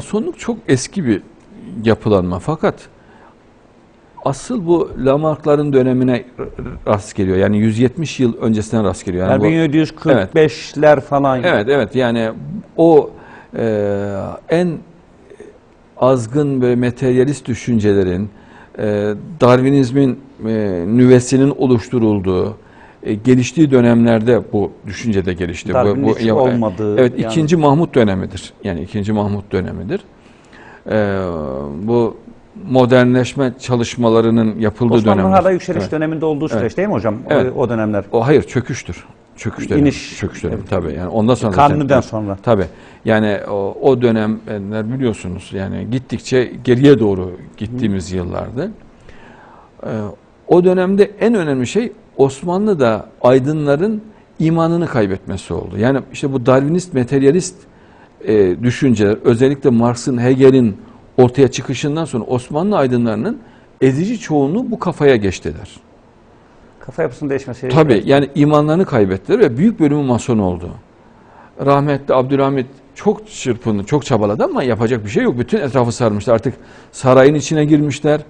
Masonluk çok eski bir yapılanma fakat asıl bu Lamarck'ların dönemine rast geliyor. Yani 170 yıl öncesinden rast geliyor. Yani Yani bu- 1745'ler falan. Evet evet yani o e, en azgın ve materyalist düşüncelerin e, Darwinizmin e, nüvesinin oluşturulduğu e, geliştiği dönemlerde bu düşüncede gelişti. Bu- Darwin'in bu, hiç ya- olmadığı, Evet yani- ikinci Mahmut dönemidir. Yani ikinci Mahmut dönemidir. E, bu modernleşme çalışmalarının yapıldığı Osmanlı dönemdir. hala yükseliş Evet. döneminde olduğu süreç Evet. değil mi hocam? O- Evet. O, dönemler. O hayır çöküştür. Çöküş dönemi. İniş. Çöküş dönemi Evet. tabii. Yani ondan sonra zaten- Kanuni'den sonra. Tabii. Yani o, o dönemler biliyorsunuz yani gittikçe geriye doğru gittiğimiz yıllardı. Ee, o dönemde en önemli şey Osmanlı'da aydınların imanını kaybetmesi oldu. Yani işte bu Darwinist, materyalist e, düşünceler özellikle Marx'ın, Hegel'in ortaya çıkışından sonra Osmanlı aydınlarının ezici çoğunluğu bu kafaya geçtiler. Kafa yapısının değişmesi. Tabii yani imanlarını kaybettiler ve büyük bölümü mason oldu. Rahmetli Abdülhamit çok çırpındı, çok çabaladı ama yapacak bir şey yok. Bütün etrafı sarmışlar. Artık sarayın içine girmişler.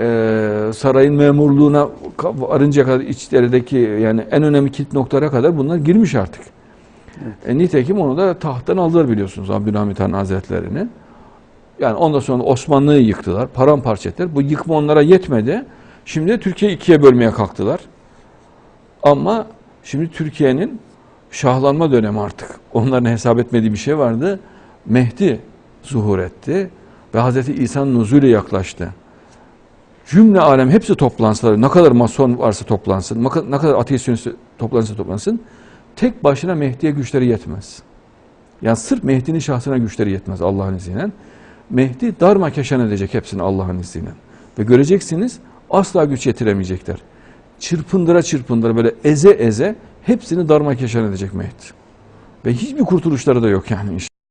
Ee, sarayın memurluğuna varınca kadar içlerideki yani en önemli kilit noktalara kadar bunlar girmiş artık. E, nitekim onu da tahttan aldılar biliyorsunuz Abdülhamit Han Hazretleri'ni. Yani ondan sonra Osmanlı'yı yıktılar, paramparça ettiler. Bu yıkma onlara yetmedi. Şimdi Türkiye'yi ikiye bölmeye kalktılar. Ama şimdi Türkiye'nin şahlanma dönemi artık. Onların hesap etmediği bir şey vardı. Mehdi zuhur etti ve Hazreti İsa'nın nuzulü yaklaştı. Cümle alem hepsi toplansalar, ne kadar mason varsa toplansın, ne kadar- ateist toplansa toplansın, tek başına Mehdi'ye güçleri yetmez. Yani sırf Mehdi'nin şahsına güçleri yetmez Allah'ın izniyle. Mehdi darmakeşan edecek hepsini Allah'ın izniyle. Ve göreceksiniz asla güç yetiremeyecekler. Çırpındıra çırpındıra böyle eze eze hepsini darmakeşan edecek Mehdi. Ve hiçbir kurtuluşları da yok yani.